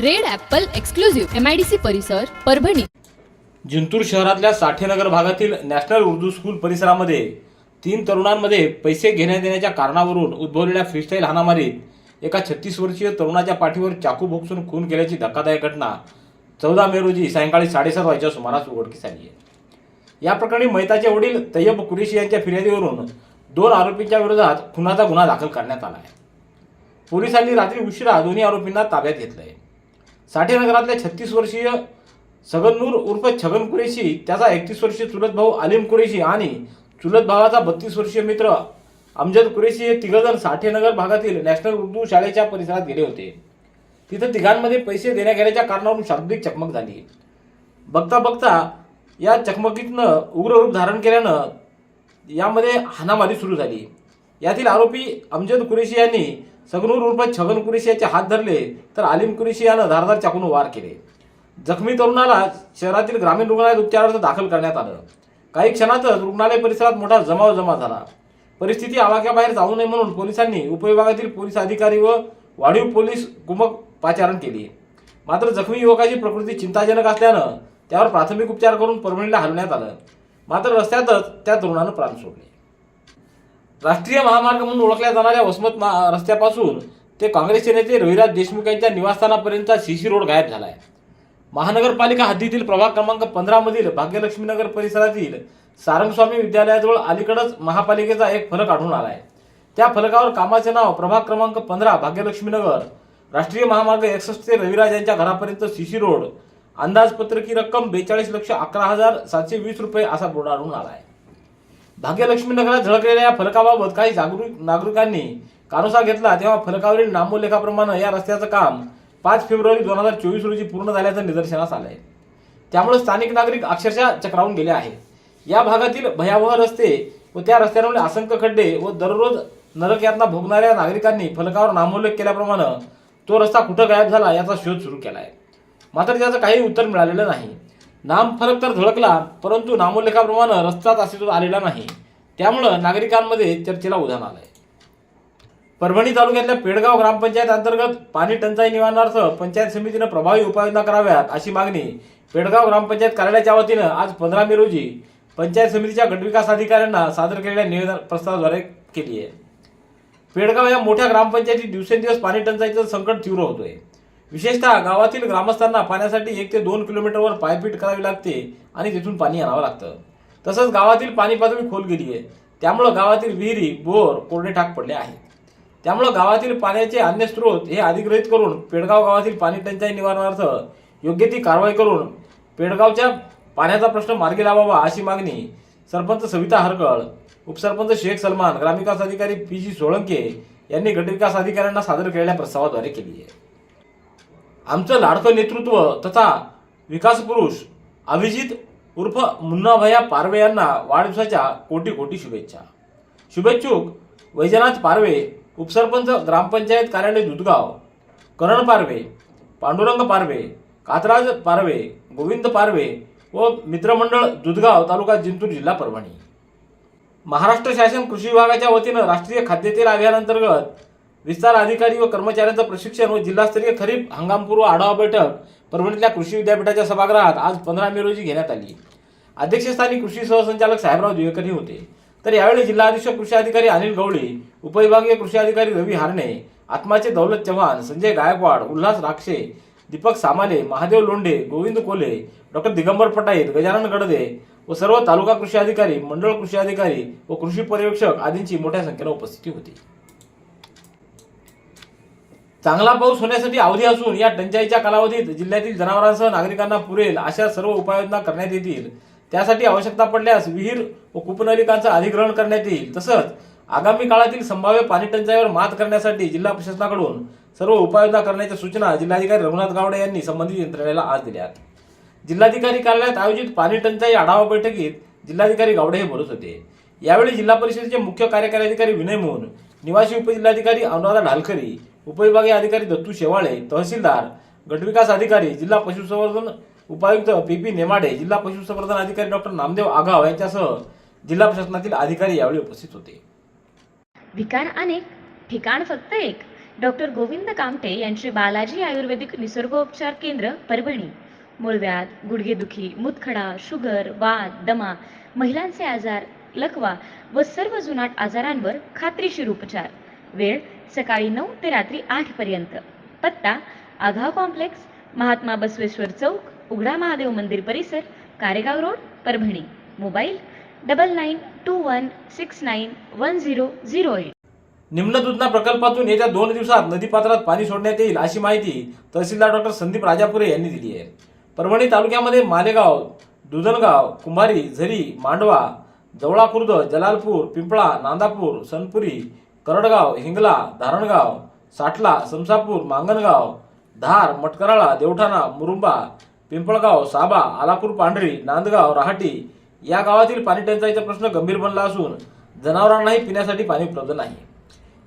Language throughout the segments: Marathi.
Red apple exclusive MIDC परिसर परभणी. जिंतूर शहरातल्या साठेनगर भागातील नॅशनल उर्दू स्कूल परिसरामध्ये तीन तरुणांमध्ये पैसे घेण्यात येण्याच्या कारणावरून उद्भवलेल्या फ्रीस्टाईल हाणामारीत एका छत्तीस वर्षीय तरुणाच्या पाठीवर चाकू भोगसून खून केल्याची धक्कादायक घटना चौदा मे रोजी सायंकाळी साडेसात वाजच्या सुमारास उघडकीस आली आहे. या प्रकरणी मैताचे वडील तय्यब कुरेशी यांच्या फिर्यादीवरून दोन आरोपींच्या विरोधात खुनाचा गुन्हा दाखल करण्यात आला आहे. पोलिसांनी रात्री उशिरा दोन्ही आरोपींना ताब्यात घेतलं आहे साठेनगरातल्या छत्तीस वर्षीय सगनूर उर्फ छगन कुरेशी त्याचा एकतीस वर्षीय चुलत भाऊ आलिम कुरेशी आणि चुलत भावाचा बत्तीस वर्षीय मित्र अमजद कुरेशी हे तिघजण साठेनगर भागातील नॅशनल उर्दू शाळेच्या परिसरात गेले होते. तिथं तिघांमध्ये पैसे देण्याघेण्याच्या कारणावरून शाब्दिक चकमक झाली. बघता बघता या चकमकीतनं उग्र रूप धारण केल्यानं यामध्ये हाणामारी सुरू झाली. यातील आरोपी अमजद कुरेशी यांनी सगनूर उर्फ छगन कुरेशी याचे हात धरले तर आलिम कुरेशी यानं धारदार चाकून वार केले. जखमी तरुणाला शहरातील ग्रामीण रुग्णालयात उपचारार्थ दाखल करण्यात आलं. काही क्षणातच रुग्णालय परिसरात मोठा जमाव जमा झाला. परिस्थिती आवाक्याबाहेर जाऊ नये म्हणून पोलिसांनी उपविभागातील पोलीस अधिकारी व वाढीव पोलीस कुमक पाचारण केली. मात्र जखमी युवकाची प्रकृती चिंताजनक असल्यानं त्यावर प्राथमिक उपचार करून परभणीला हलवण्यात आलं. मात्र रस्त्यातच त्या तरुणानं प्राण सोडले. राष्ट्रीय महामार्ग म्हणून ओळखल्या जाणाऱ्या वसमत मा- रस्त्यापासून ते काँग्रेसचे नेते रविराज देशमुख यांच्या निवासस्थानापर्यंतचा सीसी रोड गायब झाला आहे महानगरपालिका हद्दीतील प्रभाग क्रमांक पंधरामधील भाग्यलक्ष्मीनगर परिसरातील सारंगस्वामी विद्यालयाजवळ अलीकडंच महापालिकेचा एक फलक आढळून आला आहे त्या फलकावर कामाचे नाव प्रभाग क्रमांक पंधरा भाग्यलक्ष्मीनगर राष्ट्रीय महामार्ग एकसष्ट ते रविराज यांच्या घरापर्यंत सीसी रोड अंदाजपत्रकी रक्कम बेचाळीस लक्ष अकरा हजार सातशे वीस रुपये असा बोर्ड आढळून आला आहे भाग्यलक्ष्मी नगरात झळकलेल्या या फलकाबाबत काही जागरूक नागरिकांनी कानोसा घेतला तेव्हा फलकावरील नामोल्लेखाप्रमाणे या रस्त्याचं काम पाच फेब्रुवारी दोन हजार चोवीस रोजी पूर्ण झाल्याचं निदर्शनास आलंय. त्यामुळे स्थानिक नागरिक अक्षरशः चक्रावून गेले आहेत. या भागातील भयावह रस्ते व त्या रस्त्यांवर असंख्य खड्डे व दररोज नरक यातना भोगणाऱ्या नागरिकांनी फलकावर नामोल्लेख केल्याप्रमाणे तो रस्ता कुठं गायब झाला याचा शोध सुरू केला आहे मात्र त्याचं काही उत्तर मिळालेलं नाही. नामफलक तर धडकला परंतु नामोल्लेखाप्रमाणे रस्ताच अस्तित्वात आलेला नाही. त्यामुळं नागरिकांमध्ये चर्चेला उधाण आहे परभणी तालुक्यातल्या पेडगाव ग्रामपंचायत अंतर्गत पाणी टंचाई निवारणार्थ पंचायत समितीनं प्रभावी उपाययोजना कराव्यात अशी मागणी पेडगाव ग्रामपंचायत कार्यालयाच्या वतीनं आज पंधरा मे रोजी पंचायत समितीच्या गटविकास अधिकाऱ्यांना सादर केलेल्या निवेदन प्रस्तावाद्वारे केली आहे. पेडगाव या मोठ्या ग्रामपंचायतीत दिवसेंदिवस पाणी टंचाईचं संकट तीव्र होतोय. विशेषतः गावातील ग्रामस्थांना पाण्यासाठी एक ते दोन किलोमीटरवर पायपीट करावी लागते आणि तिथून पाणी आणावं लागतं. तसंच गावातील पाणी पातळी खोल गेली आहे. त्यामुळं गावातील विहिरी बोर कोरडे ठाक पडले आहेत. त्यामुळं गावातील पाण्याचे अन्य स्रोत हे अधिग्रहित करून पेडगाव गावातील पाणी टंचाई निवारणार्थ योग्य ती कारवाई करून पेडगावच्या पाण्याचा प्रश्न मार्गी लावावा अशी मागणी सरपंच सविता हरकळ उपसरपंच शेख सलमान ग्रामविकास अधिकारी पी जी सोळंके यांनी गटविकास अधिकाऱ्यांना सादर केलेल्या प्रस्तावाद्वारे केली आहे. आमचं लाडकं नेतृत्व तथा विकास पुरुष अभिजित उर्फ मुन्नाभया पारवे यांना वाढदिवसाच्या कोटी कोटी शुभेच्छा. शुभेच्छुक वैजनाथ पारवे उपसरपंच ग्रामपंचायत कार्यालय दुधगाव करण पारवे पांडुरंग पारवे कातराज पारवे गोविंद पारवे व मित्रमंडळ दुधगाव तालुका जिंतूर जिल्हा परभणी. महाराष्ट्र शासन कृषी विभागाच्या वतीनं राष्ट्रीय खाद्यतेल अभियानांतर्गत विस्तार अधिकारी व कर्मचाऱ्यांचं प्रशिक्षण व जिल्हास्तरीय खरीप हंगामपूर्व आढावा बैठक परभणीतल्या कृषी विद्यापीठाच्या सभागृहात आज पंधरा मे रोजी घेण्यात आली. अध्यक्षस्थानी कृषी सहसंचालक साहेबराव दिवेकरी होते. तर यावेळी जिल्हा अधीक्षक कृषी अधिकारी अनिल गवळी उपविभागीय कृषी अधिकारी रवी हारणे आत्माचे दौलत चव्हाण संजय गायकवाड उल्हास राक्षे दीपक सामाले महादेव लोंढे गोविंद कोले डॉक्टर दिगंबर पटाईत गजानन गडदे व सर्व तालुका कृषी अधिकारी मंडळ कृषी अधिकारी व कृषी पर्यवेक्षक आदींची मोठ्या संख्येनं उपस्थिती होती. चांगला पाऊस होण्यासाठी अवधी असून या टंचाईच्या कालावधीत जिल्ह्यातील जनावरांसह नागरिकांना पुरेल अशा सर्व उपाययोजना करण्यात येतील. त्यासाठी आवश्यकता पडल्यास विहीर व कुपनलिकांचं अधिग्रहण करण्यात येईल. तसंच आगामी काळातील संभाव्य पाणी टंचाईवर मात करण्यासाठी जिल्हा प्रशासनाकडून सर्व उपाययोजना करण्याच्या सूचना जिल्हाधिकारी रघुनाथ गावडे यांनी संबंधित यंत्रणेला आज दिल्या जिल्हाधिकारी कार्यालयात आयोजित पाणी टंचाई आढावा बैठकीत जिल्हाधिकारी गावडे हे बोलत होते. यावेळी जिल्हा परिषदेचे मुख्य कार्यकारी अधिकारी विनय मोहन निवासी उपजिल्हाधिकारी अनुराधा ढालकरी उपविभागीय अधिकारी दत्तू शेवाळे तहसीलदार गटविकास अधिकारी जिल्हा पशुसंवर्धन उपायुक्त पी पी नेमाडे जिल्हा पशुसंवर्धन अधिकारी डॉक्टर नामदेव आगाव यांच्यासह जिल्हा प्रशासनातील अधिकारी यावेळी उपस्थित होते. ठिकाण अनेक ठिकाण फक्त एक. डॉक्टर गोविंद कामटे यांचे बालाजी आयुर्वेदिक निसर्गोपचार केंद्र परभणी. मूळव्याध गुडघेदुखी मुतखडा शुगर वात दमा महिलांचे आजार लकवा व सर्व जुनाट आजारांवर खात्रीशीर उपचार. वेळ सकाळी नऊ ते रात्री आठ पर्यंत. पत्ता आघाव कॉम्प्लेक्स महात्मा बसवेश्वर चौक उघडा महादेव मंदिर परिसर Karegaon road Parbhani. Mobile double nine two one six nine one zero zero eight. निम्न दुधना प्रकल्पातून येत्या दोन दिवसात नदीपात्रात पाणी सोडण्यात येईल अशी माहिती तहसीलदार डॉक्टर संदीप राजापुरे यांनी दिली आहे. परभणी तालुक्यामध्ये मालेगाव दुधनगाव कुंभारी झरी मांडवा जवळा खुर्द जलालपूर पिंपळा नांदापूर सनपुरी करडगाव हिंगला धारणगाव साठला समसापूर मांगणगाव धार मटकराळा देवठाणा मुरुंबा पिंपळगाव साबा आलापूर पांढरी नांदगाव रहाटी या गावातील पाणी टंचाईचा प्रश्न गंभीर बनला असून जनावरांनाही पिण्यासाठी पाणी उपलब्ध नाही.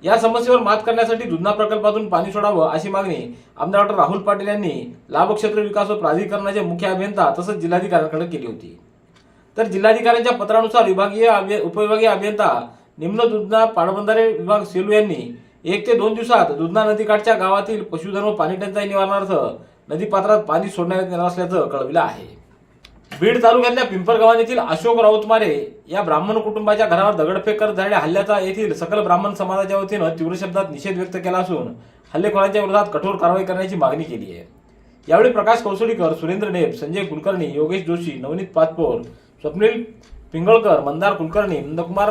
या समस्येवर मात करण्यासाठी दुधना प्रकल्पातून पाणी सोडावं अशी मागणी आमदार डॉक्टर राहुल पाटील यांनी लाभक्षेत्र विकास व प्राधिकरणाचे मुख्य अभियंता तसंच जिल्हाधिकाऱ्यांकडे केली होती. तर जिल्हाधिकाऱ्यांच्या पत्रानुसार विभागीय उपविभागीय अभियंता निम्न दुधना पाटबंधारे विभाग सेलू यांनी एक ते दोन दिवसात दुधना नदीकाठच्या गावातील पशुधन व पाणी टंचाई निवारणार्थ नदीपात्रात पाणी सोडण्यात येणार असल्याचं कळविलं आहे. बीड तालुक्यातल्या पिंपरगावान येथील अशोक राऊतमारे या ब्राह्मण कुटुंबाच्या घरावर दगडफेक करत झालेल्या हल्ल्याचा येथील सकल ब्राह्मण समाजाच्या वतीनं तीव्र शब्दात निषेध व्यक्त केला असून हल्लेखोरांच्या विरोधात कठोर कारवाई करण्याची मागणी केली आहे. यावेळी प्रकाश कौसडीकर सुरेंद्र नेप संजय कुलकर्णी योगेश जोशी नवनीत पाचपोर स्वप्नील पिंगळकर मंदार कुलकर्णी नंदकुमार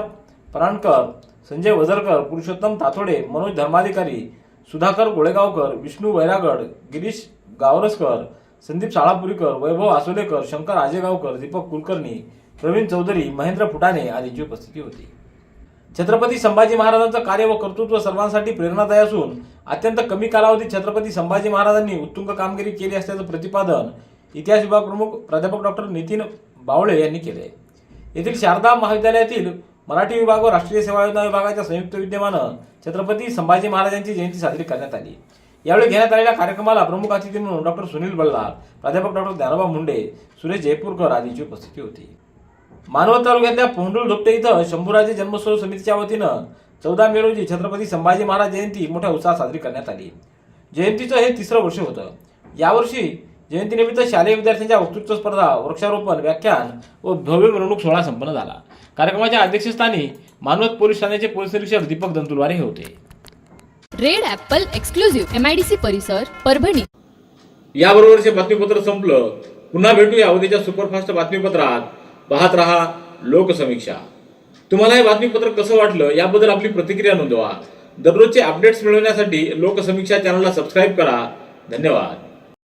पराणकर संजय वजरकर पुरुषोत्तम तातोडे मनोज धर्माधिकारी सुधाकर गोळेगावकर विष्णू वैरागड गिरीश गावरसकर संदीप साळापुरीकर वैभव आसोलेकर शंकर आजेगावकर दीपक कुलकर्णी प्रवीण चौधरी महेंद्र फुटाणे आदींची उपस्थिती होती. छत्रपती संभाजी महाराजांचं कार्य व कर्तृत्व सर्वांसाठी प्रेरणादायी असून अत्यंत कमी कालावधीत छत्रपती संभाजी महाराजांनी उत्तुंग कामगिरी केली असल्याचं प्रतिपादन इतिहास विभाग प्रमुख प्राध्यापक डॉक्टर नितीन बावळे यांनी केले येथील शारदा महाविद्यालयातील मराठी विभाग व राष्ट्रीय सेवा योजना विभागाच्या संयुक्त विद्यमानं छत्रपती संभाजी महाराजांची जयंती साजरी करण्यात आली. यावेळी घेण्यात आलेल्या कार्यक्रमाला प्रमुख अतिथी म्हणून डॉक्टर सुनील बल्लाळ प्राध्यापक डॉक्टर ज्ञानोबा मुंडे सुरेश जयपूरकर आदींची उपस्थिती होती. मानवत तालुक्यातल्या पोंडुळ धुपटे इथं शंभूराजे जन्मोत्सव समितीच्या वतीनं चौदा मे रोजी छत्रपती संभाजी महाराज जयंती मोठ्या उत्साहात साजरी करण्यात आली. जयंतीचं हे तिसरं वर्ष होतं. यावर्षी जयंतीनिमित्त शालेय विद्यार्थ्यांच्या वक्तृत्व स्पर्धा वृक्षारोपण व्याख्यान व भव्य मिरवणूक सोहळा संपन्न झाला. कार्यक्रमाच्या अध्यक्षस्थानी मानवत पोलीस ठाण्याचे पोलीस निरीक्षक दीपक दंतुलवारे हे होते. Red apple exclusive M I D C परिसर परभणी. याबरोबरचे बातमीपत्र संपलं. पुन्हा भेटूया उद्याच्या सुपरफास्ट बातमीपत्रात. पाहत रहा लोकसमीक्षा. तुम्हाला हे बातमीपत्र कसं वाटलं याबद्दल आपली प्रतिक्रिया नोंदवा. दररोजचे अपडेट्स मिळवण्यासाठी लोकसमीक्षा चॅनलला सबस्क्राईब करा. धन्यवाद.